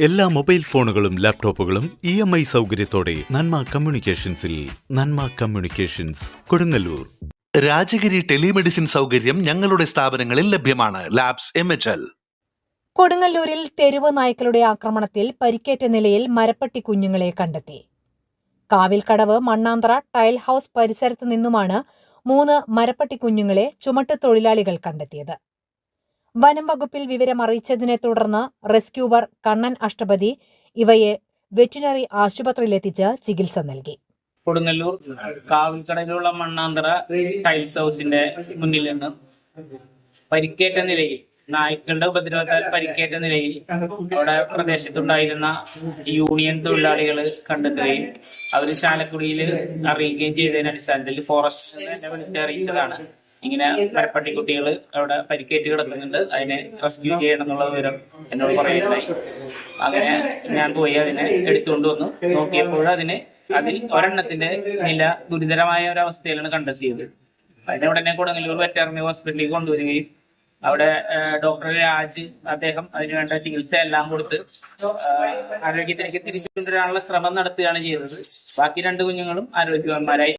എല്ലാ മൊബൈൽ ഫോണുകളും ലാപ്ടോപ്പുകളും ഇ എം ഐ സൗകര്യത്തോടെ നന്മ കമ്മ്യൂണിക്കേഷൻസിൽ നന്മ കമ്മ്യൂണിക്കേഷൻസ് കൊടുങ്ങല്ലൂർ. രാജഗിരി ടെലിമെഡിസിൻ സൗകര്യം ഞങ്ങളുടെ സ്ഥാപനങ്ങളിൽ ലഭ്യമാണ്. Labs M H L. കൊടുങ്ങല്ലൂരിൽ തെരുവ് നായ്ക്കളുടെ ആക്രമണത്തിൽ പരിക്കേറ്റ നിലയിൽ മരപ്പട്ടി കുഞ്ഞുങ്ങളെ കണ്ടെത്തി. കാവിൽക്കടവ് മണ്ണാന്തറ ടൈൽ ഹൗസ് പരിസരത്ത് നിന്നുമാണ് മൂന്ന് മരപ്പട്ടി കുഞ്ഞുങ്ങളെ ചുമട്ട് തൊഴിലാളികൾ കണ്ടെത്തിയത്. വനം വകുപ്പിൽ വിവരമറിയിച്ചതിനെ തുടർന്ന് റെസ്ക്യൂവർ കണ്ണൻ അഷ്ടപതി ഇവയെ വെറ്റിനറി ആശുപത്രിയിലെത്തിച്ച് ചികിത്സ നൽകി. കൊടുങ്ങല്ലൂർ കാവിൽക്കടയിലുള്ള മണ്ണാന്തറ ടൈൽസ് ഹൗസിന്റെ മുന്നിൽ നിന്ന് പരിക്കേറ്റ നിലയിൽ നായ്ക്കളുടെ ഉപദ്രവത്താൽ പരിക്കേറ്റ നിലയിൽ അവിടെ പ്രദേശത്തുണ്ടായിരുന്ന യൂണിയൻ തൊഴിലാളികൾ കണ്ടെത്തുകയും അവർ ചാലക്കുടിയിൽ അറിയിക്കുകയും ചെയ്തതിന് അടിസ്ഥാനത്തിൽ ഫോറസ്റ്റ് എന്നെ വിളിച്ച് അറിയിച്ചതാണ്. ഇങ്ങനെ മരപ്പട്ടിക്കുട്ടികൾ അവിടെ പരിക്കേറ്റ് കിടക്കുന്നുണ്ട്. അതിനെ റെസ്ക്യൂ ചെയ്യണം എന്നുള്ള വിവരം എന്നോട് പറയുകയുണ്ടായി. അങ്ങനെ ഞാൻ പോയി അതിനെ എടുത്തുകൊണ്ട് വന്നു. നോക്കിയപ്പോൾ അതിന് അതിൽ ഒരെണ്ണത്തിന്റെ നില ഗുരുതരമായ ഒരു അവസ്ഥയിലാണ് കണ്ടെത്തിയത് അതിനെ ഉടനെ കൊടുങ്ങല്ലൂർ വെറ്ററിനറി ഹോസ്പിറ്റലിൽ കൊണ്ടുവരികയും അവിടെ ഡോക്ടർ രാജ് അദ്ദേഹം അതിന് വേണ്ട ചികിത്സ എല്ലാം കൊടുത്ത് ആരോഗ്യത്തിലേക്ക് തിരിച്ചു കൊണ്ടുവരാനുള്ള ശ്രമം നടത്തുകയാണ് ചെയ്തത്. ബാക്കി രണ്ട് കുഞ്ഞുങ്ങളും ആരോഗ്യവാന്മാരായി